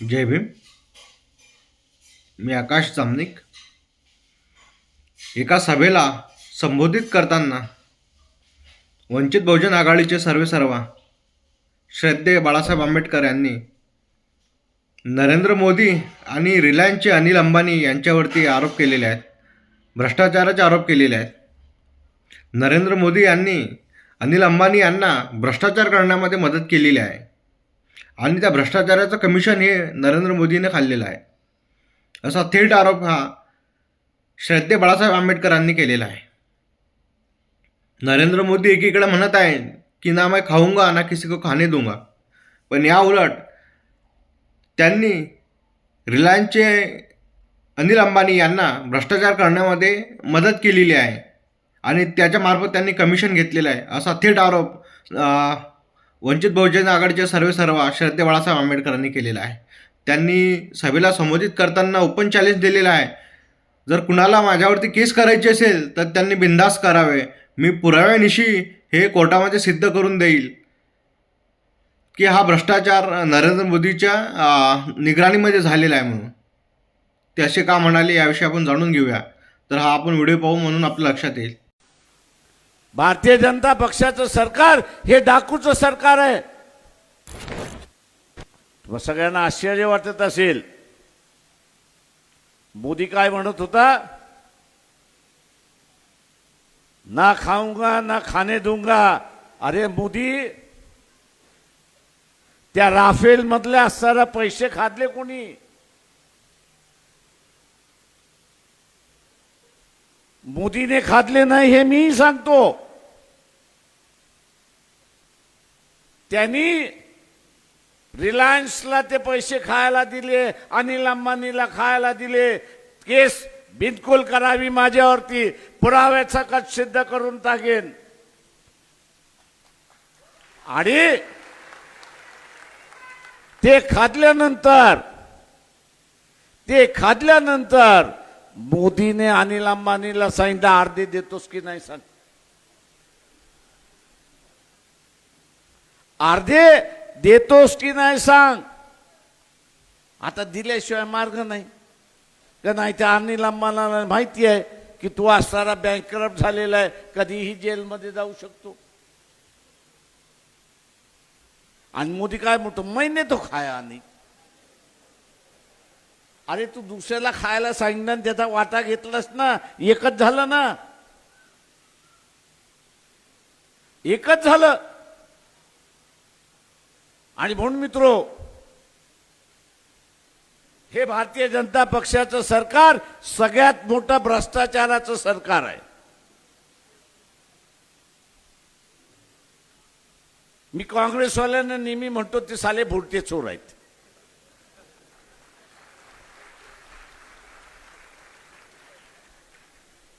जय भीम. मी आकाश जामनिक एका सभेला संबोधित करताना वंचित बहुजन आघाडीचे सर्वेसर्वा श्रद्धेय बाळासाहेब आंबेडकर यांनी नरेंद्र मोदी आणि रिलायन्सचे अनिल अंबानी यांच्यावरती आरोप केलेले आहेत. भ्रष्टाचाराचे आरोप केलेले आहेत. नरेंद्र मोदी यांनी अनिल अंबानी यांना भ्रष्टाचार करण्यामध्ये मदत केलेली आहे. आणि त्या भ्रष्टाचाराचं कमिशन हे नरेंद्र मोदीने खाल्लेलं आहे. असा थेट आरोप हा श्रद्धे बाळासाहेब आंबेडकरांनी केलेला आहे. नरेंद्र मोदी एकीकडे म्हणत आहे की ना मैं खाऊंगा ना किसी को खाने दूंगा. पण या उलट त्यांनी रिलायन्सचे अनिल अंबानी यांना भ्रष्टाचार करण्यामध्ये मदत केलेली आहे. आणि त्याच्यामार्फत त्यांनी कमिशन घेतलेलं आहे. असा थेट आरोप वंचित बहुजन आघाडीचे सर्वेसर्वा श्रद्धे बाळासाहेब आंबेडकरांनी केलेला आहे. त्यांनी सभेला संबोधित करताना ओपन चॅलेंज दिलेला आहे. जर कुणाला माझ्यावरती केस करायची असेल तर त्यांनी बिंदास करावे. मी पुराव्यानिशी हे कोर्टामध्ये सिद्ध करून देईल. की हा भ्रष्टाचार नरेंद्र मोदीच्या निगराणीमध्ये झालेला आहे म्हणून. ते असे का म्हणाले याविषयी आपण जाणून घेऊया. तर हा आपण व्हिडिओ पाहू म्हणून आपल्या लक्षात येईल. भारतीय जनता पक्षाचं सरकार हे डाकूचं सरकार आहे. सगळ्यांना आश्चर्य वाटत असेल. मोदी काय म्हणत होता? ना खाऊंगा ना खाने दूंगा. अरे मोदी त्या राफेल मधले असताना पैसे खादले कोणी? मोदीने खादले नाही हे मी सांगतो. त्यांनी रिलायन्सला ते पैसे खायला दिले अनिल अंबानीला खायला दिले. केस बिनकुल करावी माझ्यावरती पुराव्याचा कट सिद्ध करून टाकेन. आणि ते खादल्यानंतर ते खादल्यानंतर मोदीने अनिल अंबानीला सांगितलं अर्धे देतोस की नाही सांग. अर्धे देतोस की नाही सांग. आता दिल्याशिवाय मार्ग नाही. का नाही त्या अनिल अंबानीला माहिती आहे की तू असणारा बँकरप्ट झालेला आहे कधीही जेलमध्ये जाऊ शकतो. आणि मोदी काय म्हणतो महिने तो खाया आणि अरे तू दुसऱ्याला खायला सांगितलं आणि त्याचा वाटा घेतलास ना एकच झालं ना? एकच झालं. आणि म्हणून मित्रो हे भारतीय जनता पक्षाचं सरकार सगळ्यात मोठं भ्रष्टाचाराचं सरकार आहे. मी काँग्रेसवाल्यांना नेहमी म्हणतो ते साले भुरटे चोर आहेत.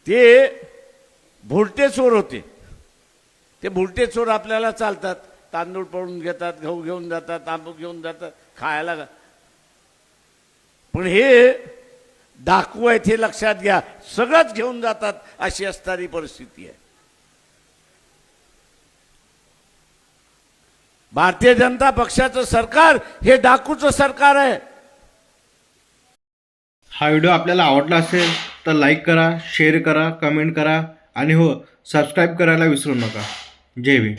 ते भुरटे चोर होते. ते भुरटे चोर आपल्याला चालतात. तांदूळ पळून घेतात गहू घेऊन जातात तांबू घेऊन जातात खायला पण हे डाकू आहेत हे लक्षात घ्या. सगळंच घेऊन जातात. अशी असणारी परिस्थिती आहे. भारतीय जनता पक्षाचं सरकार हे डाकूचं सरकार आहे. हा व्हिडिओ आपल्याला आवडला असेल तर लाईक करा शेअर करा कमेंट करा आणि हो सबस्क्राईब करायला विसरू नका. जय भीम.